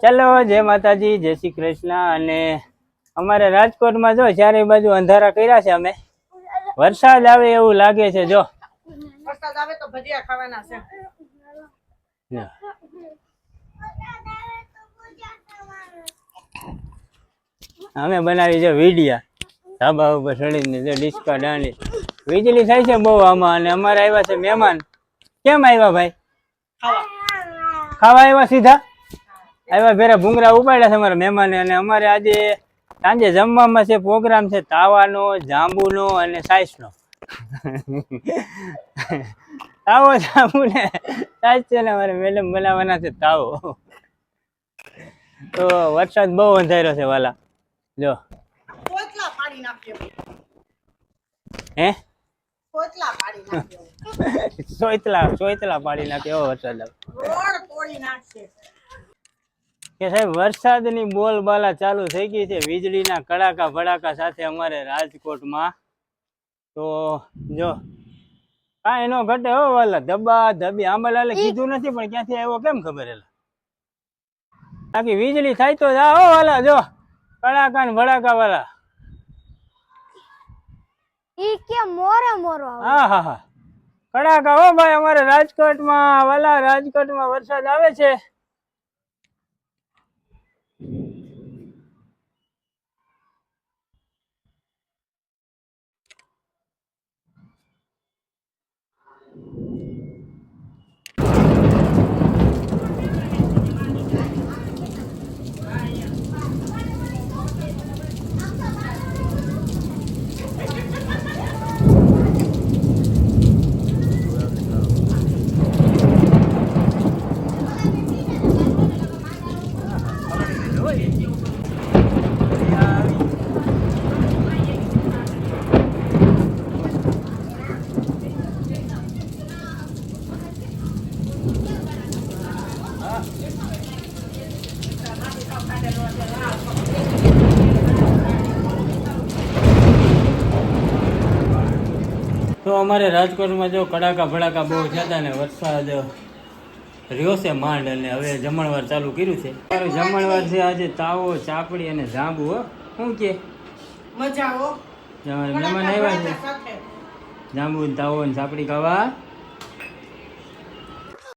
ચાલો જય માતાજી જય શ્રી કૃષ્ણ. અને અમારે રાજકોટમાં જો ચારે બાજુ અંધારા કર્યા છે અમે. વરસાદ આવે એવું લાગે છે જો. વરસાદ આવે તો ભજીયા ખાવાના છે. અમે બનાવી છે વીડિયા. ધાબા ઉપર ચડીને જો ડિસ્કો દાંડી વીજળી થાય છે બહુ આમાં અને અમારે આવ્યા છે મહેમાન. કેમ આવ્યા ભાઈ? ખાવા આવ્યા સીધા? આવ્યા ભેરા ભૂંગરા ઉપાડ્યા છે અમારા મહેમાને અને અમારે આજે સાંજે જમવામાં છે પ્રોગ્રામ છે તાવાનો જાંબુનો અને સાઈસનો. તાવો જાંબુ ને સાઈસ છે ને અમારે મેડમ બનાવવાના છે તાવો. તો વરસાદ બહુ અંધારો છે વાલા. જો. નાખ્યો હે? કોચલા પાડી નાખ્યો પાડી નાખે એવો વરસાદ તોડી નાખશે. કે સાહેબ વરસાદની બોલબાલા ચાલુ થઈ ગઈ છે. વીજળીના કડાકા ભડાકા સાથે અમારે રાજકોટમાં. તો જો હા નો ઘટે હો વાલા. ધબા ધબી. આંબલાલે કીધું નથી પણ ક્યાંથી આવ્યો? કેમ ખબર એલા? બાકી વીજળી થાય તો જા હો વાલા. જો કડાકા ને ભડાકા વાલા. ઈ કે મોરે મોરો હા હા હા. કડાકા હો ભાઈ અમારે રાજકોટમાં. વાલા રાજકોટમાં વરસાદ આવે છે. Thank you. તો અમારે રાજકોટમાં જો કડાકા ભડાકા બહુ થતા ને વરસાદ રહ્યો છે માંડ અને હવે જમણવાર ચાલુ કર્યું છે. મારું જમણવાર છે આજે તાવો ચાપડી અને જાંબુ હો. શું કે? મહેમાન આવ્યા છે. જાંબુ તાવો ને ચાપડી ખાવા.